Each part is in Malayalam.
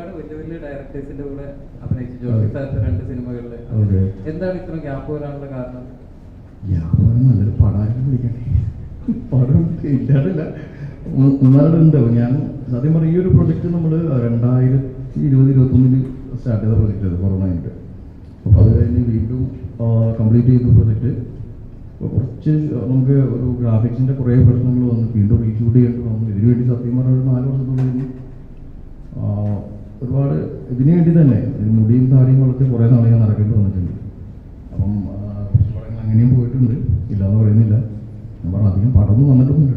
ഒരുപാട് വലിയ വലിയ ഡയറക്ടേഴ്സിന്റെ കൂടെ അഭിനയിച്ചു ജോഷി സാറിന്റെ രണ്ട് സിനിമകളിൽ എന്താണ് ഇത്ര ഗ്യാപ്പ് വരാനുള്ള കാരണം? ഗ്യാപ്പ് നല്ലൊരു പടമായിട്ട് വിളിക്കണേ പടം ഇല്ലാതില്ല. ഒന്നാളുണ്ട് ഞാൻ സത്യം പറയും ഈ ഒരു പ്രൊജക്റ്റ് നമ്മൾ രണ്ടായിരത്തി ഇരുപത് ഇരുപത്തൊന്നിൽ സ്റ്റാർട്ട് ചെയ്ത പ്രൊജക്റ്റ് അത് കൊറോണ ആയിട്ട്. അപ്പോൾ അത് കഴിഞ്ഞ് വീണ്ടും കംപ്ലീറ്റ് ചെയ്ത പ്രൊജക്റ്റ് കുറച്ച് നമുക്ക് ഒരു ഗ്രാഫിക്സിന്റെ കുറേ പ്രശ്നങ്ങൾ വന്നു വീണ്ടും റീഷൂട്ട് ചെയ്യേണ്ടി വന്നു. ഇതിനുവേണ്ടി സത്യം പറഞ്ഞ ഒരു നാല് വർഷത്തോളം ആ, ഒരുപാട് ഇതിനു വേണ്ടി തന്നെ മുടിയും താടിയും വളർത്തി കുറേ നാൾ ഞാൻ നടക്കേണ്ടി വന്നിട്ടുണ്ട്. അപ്പം കുറച്ച് പടങ്ങൾ അങ്ങനെയും പോയിട്ടുണ്ട്. ഇല്ലാന്ന് പറയുന്നില്ല. ഞാൻ പറഞ്ഞു അധികം പടന്നു വന്നിട്ടുണ്ട്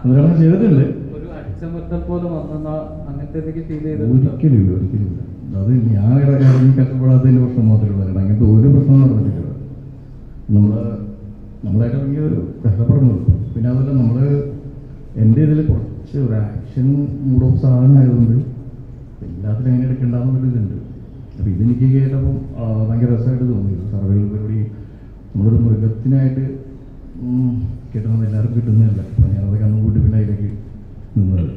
അതെല്ലാം ചെയ്തിട്ടുണ്ട്. ഒരിക്കലും ഇല്ല ഒരിക്കലും ഇല്ല. അത് ഞാൻ ഇറ- ഇറങ്ങി കഷ്ടപ്പെടാത്തതിന്റെ പ്രശ്നം മാത്രമേ ഉള്ളൂ. അങ്ങനത്തെ ഒരു പ്രശ്നം നടന്നിട്ടില്ല. നമ്മൾ നമ്മളായിട്ട് ഇറങ്ങി ഒരു കഷ്ടപ്പെടുന്നുള്ളൂ പിന്നെ അതുപോലെ നമ്മൾ എന്റെ ഇതിൽ കുറച്ച് ഒരു ആക്ഷൻ മൂഡ് ഓഫ് സാധനം ആയതുകൊണ്ട് എല്ലാത്തിലും എങ്ങനെ എടുക്കണ്ടെന്നുള്ളൊരു ഇതുണ്ട്. അപ്പോൾ ഇതെനിക്ക് കേട്ടപ്പോൾ ഭയങ്കര രസമായിട്ട് തോന്നി. സർവൈവൽ പരിപാടി നമ്മളൊരു മൃഗത്തിനായിട്ട് കിട്ടണമെന്ന് എല്ലാവർക്കും കിട്ടുന്നതല്ല. അപ്പോൾ ഞാനത് കണ്ണുകൂട്ടി പിന്നെ അതിലേക്ക് നിന്നത്.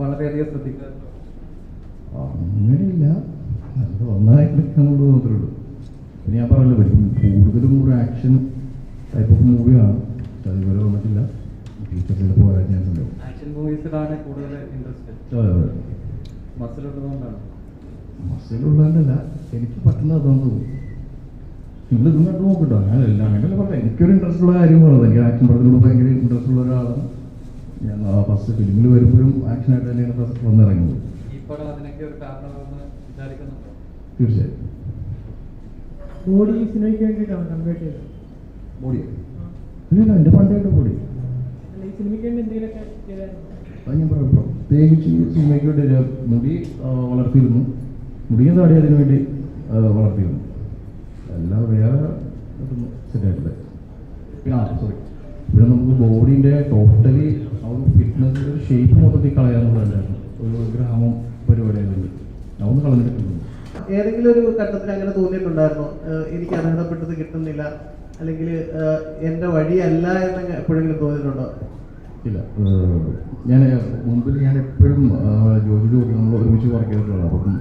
വളരെയധികം അങ്ങനെയില്ല. അത് ഒന്നായിട്ട് മാത്രമേ ഉള്ളൂ. പിന്നെ ഞാൻ പറഞ്ഞല്ലോ പറ്റും കൂടുതലും ഒരു ആക്ഷൻ ടൈപ്പ് ഓഫ് മൂവിയാണ് അതുപോലെ വന്നിട്ടില്ല. ഫ്യൂച്ചറിൽ ചിലപ്പോൾ വരാൻ ആക്ഷൻ മൂവീസിലാണ് കൂടുതൽ ഇൻട്രസ്റ്റ് മസിലുള്ളതുകൊണ്ടാണ് മസിലുള്ളതല്ല എനിക്ക് പറ്റുന്ന അതാന്ന്. തോന്നുന്നു കണ്ടു നോക്കട്ടോ. ഞാൻ എല്ലാം അങ്ങനെയല്ല പറഞ്ഞത്. എനിക്കൊരു ഇൻട്രസ്റ്റ് ഉള്ള കാര്യമാണ് എനിക്ക് ആക്ഷൻ പടത്തിനോട് ഭയങ്കര ഇൻട്രസ്റ്റ് ഉള്ള ഒരാളാണ്. ഞാൻ ഫസ്റ്റ് ഫിലിമിൽ വരുമ്പോഴും ആക്ഷനായിട്ട് തന്നെയാണ് ഫസ്റ്റ് വന്നിറങ്ങുന്നത്. ഈ പടം അതിനൊക്കെ ഒരു കാരണമാണെന്ന് വിചാരിക്കുന്നുണ്ടോ? തീർച്ചയായും. ബോഡി സിനിമയ്ക്ക് വേണ്ടിയിട്ടാണ്? കൺവേർട്ട് ചെയ്തത്? ബോഡി ഇല്ല എന്റെ പണ്ടായിട്ട് ബോഡി അത് ഞാൻ പറയാം പ്രത്യേകിച്ച് ഈ സിനിമയ്ക്ക് വേണ്ടി മുടി വളർത്തിയിരുന്നു. മുടിയും താടി അതിനു വേണ്ടി വളർത്തിയിരുന്നു. എല്ലാം വേറെ സെറ്റായിട്ടില്ല. പിന്നെ ആ സോറി പിന്നെ നമുക്ക് ബോഡീന്റെ ടോട്ടലി ആ ഒരു ഫിറ്റ്നസ് ഒരു ഷേപ്പ് മൊത്തത്തിൽ കളയാന്നുള്ളതല്ലായിരുന്നു ഒരു ഗ്രാമം പരിപാടിയായതുകൊണ്ട് അതൊന്നും കളഞ്ഞിട്ടുണ്ട് ഏതെങ്കിലും ഒരു ഘട്ടത്തിൽ അങ്ങനെ തോന്നിയിട്ടുണ്ടായിരുന്നോ? എനിക്ക് അർഹതപ്പെട്ടത് കിട്ടുന്നില്ല. അല്ലെങ്കിൽ എന്റെ എന്റെ വഴിയല്ല എന്ന് എപ്പോഴെങ്കിലും തോന്നിയിട്ടുണ്ടോ? ഇല്ല ഞാൻ മുമ്പിൽ ഞാൻ എപ്പോഴും ജോലി ജോലി നമ്മൾ ഒരുമിച്ച് വർക്ക് ചെയ്തിട്ടുള്ളതാണ്. അപ്പം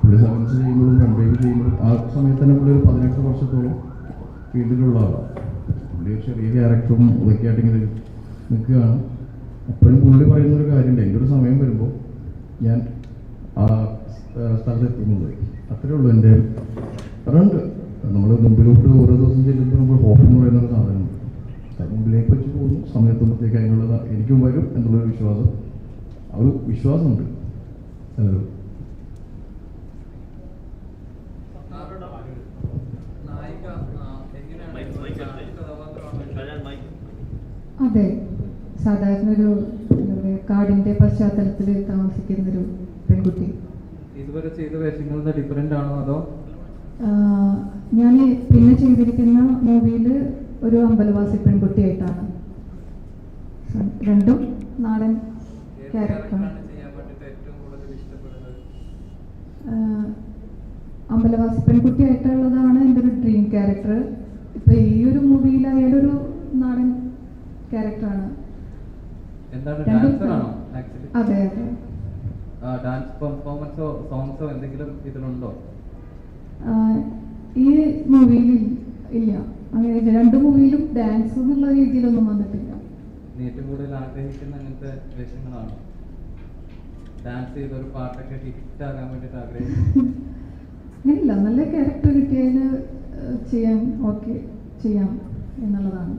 പുള്ളി സർവീസ് ചെയ്യുമ്പോഴും കൺവൈവ് ചെയ്യുമ്പോഴും ആ സമയത്ത് തന്നെ പുള്ളി ഒരു പതിനെട്ട് വർഷത്തോളം ഫീൽഡിലുള്ള ആളാണ് പുള്ളി ഒരു ചെറിയ ക്യാരക്ടറും ഇതൊക്കെ ആയിട്ട് ഇങ്ങനെ നിൽക്കുകയാണ്. അപ്പോഴും പുള്ളി പറയുന്ന ഒരു കാര്യമുണ്ട്. എന്റെ ഒരു സമയം വരുമ്പോൾ ഞാൻ ആ സ്ഥലത്തെത്തുന്നത് അത്രേ ഉള്ളൂ എന്റെ അതുകൊണ്ട് നമ്മൾ മുമ്പിലോട്ട് ഓരോ ദിവസം ചെല്ലുമ്പോൾ നമ്മൾ ഹോപ്പ് എന്ന് പറയുന്ന ഒരു അത് വെച്ച് പോകുന്നു. സമയത്തുമ്പോഴത്തേക്ക് അതിനുള്ള എനിക്കും വരും എന്നുള്ളൊരു വിശ്വാസം. ആ ഒരു വിശ്വാസമുണ്ട്. എങ്ങനെയാണ് അതെ. സാധാരണ ഒരു കാടിന്റെ പശ്ചാത്തലത്തിൽ താമസിക്കുന്ന ഒരു പെൺകുട്ടി. ഇതുവരെ ചെയ്ത വേഷങ്ങളിൽ നിന്ന് ഡിഫറെന്റ് ആണോ അതോ? ഞാൻ പിന്നെ ചെയ്തിരിക്കുന്ന മൂവിയിൽ ഒരു അമ്പലവാസി പെൺകുട്ടിയായിട്ടാണ്. രണ്ടും നാടൻ ക്യാരക്ടറാണ് അമ്പലവാസി പെൺകുട്ടിയായിട്ടുള്ളതാണ് എന്റെ ഒരു ഡ്രീം ക്യാരക്ടർ ഇപ്പൊ ഈ ഒരു മൂവിയിലായാലും ഒരു നാടൻ ക്യാരക്ടറാണ്. അതെ അതെ. ഡാൻസ് പെർഫോമൻസോ സോങ്സോ എന്തെങ്കിലും ഇതിലുണ്ടോ? ഈ മൂവിയിൽ ഇല്ല. അങ്ങനെ രണ്ട് മൂവിയിലും ഡാൻസ് എന്നുള്ള രീതിയിലൊന്നും വന്നിട്ടില്ല. ഏറ്റവും കൂടുതൽ ആഗ്രഹിക്കുന്ന അങ്ങനത്തെ വേഷങ്ങളാണ്. ഡാൻസ് ചെയ്ത ഒരു പാട്ടൊക്കെ ഹിറ്റ് ആകാൻ വേണ്ടിട്ട് ആഗ്രഹിക്കുന്നു. ഇല്ല നല്ല ക്യാരക്ടർ കിട്ടിയതിന് ചെയ്യാൻ ഓക്കെ ചെയ്യാം എന്നുള്ളതാണ്.